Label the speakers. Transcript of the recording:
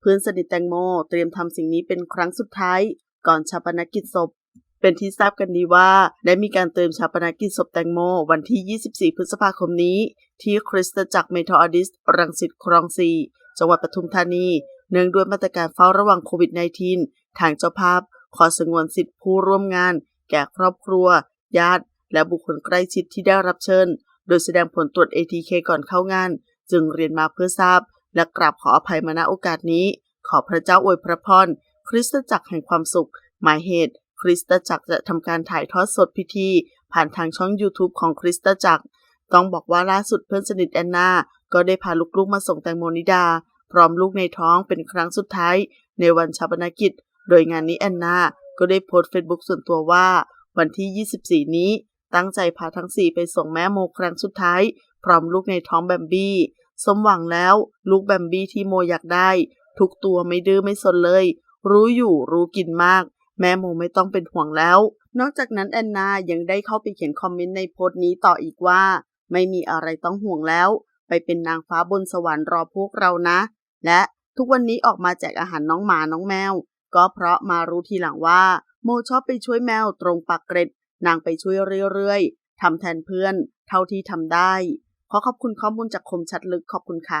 Speaker 1: เพื่อนสนิทแตงโมเตรียมทำสิ่งนี้เป็นครั้งสุดท้าย ก่อนชาปนกิจศพ เป็นที่ทราบกันดีว่า ได้มีการเติมชาปนกิจศพแตงโมวันที่ 24 พฤษภาคมนี้ ที่คริสตจักรเมทออดิสรังสิตคลองสีจังหวัดปทุมธานี เนื่องด้วยมาตรการเฝ้าระวังโควิด -19 ทางเจ้าภาพ ขอสงวนสิทธิผู้ร่วมงาน แก่ครอบครัว ญาติ และบุคคลใกล้ชิดที่ได้รับเชิญ โดยแสดงผลตรวจ ATK ก่อนเข้างาน จึงเรียนมาเพื่อทราบ และกราบขออภัยมาณโอกาสนี้ ขอพระเจ้าอวยพระพรคริสตจักรแห่งความสุข หมายเหตุ คริสตจักรจะทำการถ่ายทอดสดพิธี ผ่านทางช่อง YouTube ของคริสตจักร ต้องบอกว่าล่าสุดเพื่อนสนิทแอนนา ก็ได้พาลูกๆมาส่งแตงโมนิดา พร้อมลูกในท้องเป็นครั้งสุดท้าย ในวันชาปนกิจ โดยงานนี้แอนนา ก็ได้โพสต์เฟซบุ๊กส่วนตัวว่า วันที่ 24 นี้ ตั้งใจพาทั้ง4ไปส่งแม่โมครั้งสุดท้าย พร้อมลูกในท้องแบมบี้ สมหวังแล้วลูกแบมบี้ที่โมอยากได้ ทุกตัวไม่ดื้อไม่สนเลย รู้อยู่รู้กินมาก แม่โมไม่ต้องเป็นห่วงแล้ว นอกจากนั้นแอนนายังได้เข้าไปเขียนคอมเมนต์ในโพสต์นี้ต่ออีกว่า ไม่มีอะไรต้องห่วงแล้ว ไปเป็นนางฟ้าบนสวรรค์รอพวกเรานะ และทุกวันนี้ออกมาแจกอาหารน้องหมาน้องแมว ก็เพราะมารู้ทีหลังว่า โมชอบไปช่วยแมวตรงปากเกร็ด นางไปช่วยเรื่อยๆทำแทนเพื่อน เท่าที่ทำได้ ขอขอบคุณข้อมูลจากคมชัดลึกขอบคุณค่ะ